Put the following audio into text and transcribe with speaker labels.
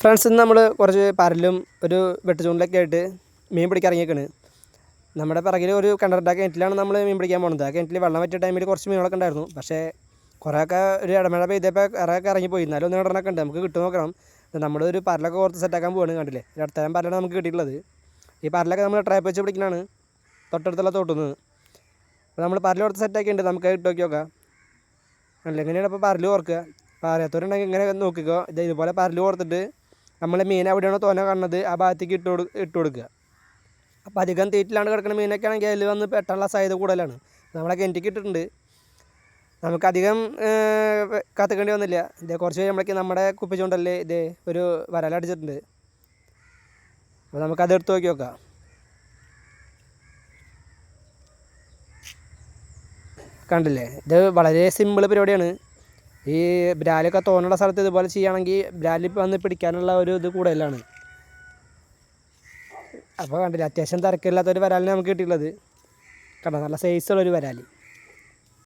Speaker 1: Friends ഇന്ന് നമ്മൾ കുറച്ച് പരലും ഒരു വെട്ടുചൂണ്ടിലൊക്കെ ആയിട്ട് മീൻ പിടിക്കാൻ ഇറങ്ങിയേക്കാണ്. നമ്മുടെ പിറകിൽ ഒരു കിണറിന്റെ കിണറ്റിലാണ് നമ്മൾ മീൻ പിടിക്കാൻ പോകുന്നത് ആ കിണറ്റിൽ വെള്ളം പറ്റിയ ടൈമിൽ കുറച്ച് മീനുകളൊക്കെ ഉണ്ടായിരുന്നു. പക്ഷേ കുറേയൊക്കെ ഒരു ഇടമഴ പെയ്തപ്പോൾ ഇറങ്ങൊക്കെ ഇറങ്ങിപ്പോയി എന്നാലും ഒന്ന് ഇടണൊക്കെ ഉണ്ട്. നമുക്ക് കിട്ടും നോക്കണം. നമ്മളൊരു പരലൊക്കെ ഓർത്ത് സെറ്റാക്കാൻ പോവാണ് കണ്ടില്ലേ? ഒരു അടുത്തരം പരലാണ് നമുക്ക് കിട്ടിയിട്ടുള്ളത്. ഈ പരലൊക്കെ നമ്മൾ ട്രാപ്പ് വെച്ച് പിടിക്കണതാണ് തൊട്ടടുത്തുള്ള തോട്ടുന്നത് അപ്പോൾ നമ്മൾ പരൽ ഓർത്ത് സെറ്റാക്കിയിട്ടുണ്ട് നമുക്ക് ഇട്ട് നോക്കി നോക്കാം. അല്ല എങ്ങനെയാണ് ഇപ്പോൾ പരൽ ഓർക്കുക അപ്പോൾ അറിയാത്തവരുണ്ടെങ്കിൽ ഇങ്ങനെ നോക്കിക്കോ. ഇത് ഇതുപോലെ പരൽ ഓർത്തിട്ട് നമ്മൾ മീൻ എവിടെയാണോ തോന കാണുന്നത് ആ ഭാഗത്തേക്ക് ഇട്ട് കൊടു ഇട്ട് കൊടുക്കുക. അപ്പോൾ അധികം തീറ്റിലാണ്ട് കിടക്കുന്ന മീനൊക്കെ ആണെങ്കിൽ അതിൽ വന്ന് പെട്ടുള്ള സാധ്യത കൂടുതലാണ്. നമ്മളെ കിണറ്റിക്ക് ഇട്ടിട്ടുണ്ട്. നമുക്കധികം കത്തിക്കേണ്ടി വന്നില്ല. ഇതേ കുറച്ച് കഴിയുമ്പോഴേക്ക് നമ്മുടെ കുപ്പിച്ചുകൊണ്ടല്ലേ ഇതേ ഒരു വരലടിച്ചിട്ടുണ്ട് അപ്പോൾ നമുക്കത് എടുത്ത് നോക്കി നോക്കാം. കണ്ടില്ലേ? ഇത് വളരെ സിമ്പിൾ പരിപാടിയാണ്. ഈ ബ്രാലൊക്കെ തോന്നുന്ന സ്ഥലത്ത് ഇതുപോലെ ചെയ്യുകയാണെങ്കിൽ ബ്രാലിൽ വന്ന് പിടിക്കാനുള്ള ഒരു ഇത് കൂടുതലാണ്. അപ്പോൾ കണ്ടില്ല അത്യാവശ്യം തിരക്കില്ലാത്തൊരു വരാലിനെ നമുക്ക് കിട്ടിയിട്ടുള്ളത്. കണ്ടോ നല്ല സൈസുള്ളൊരു വരാലി.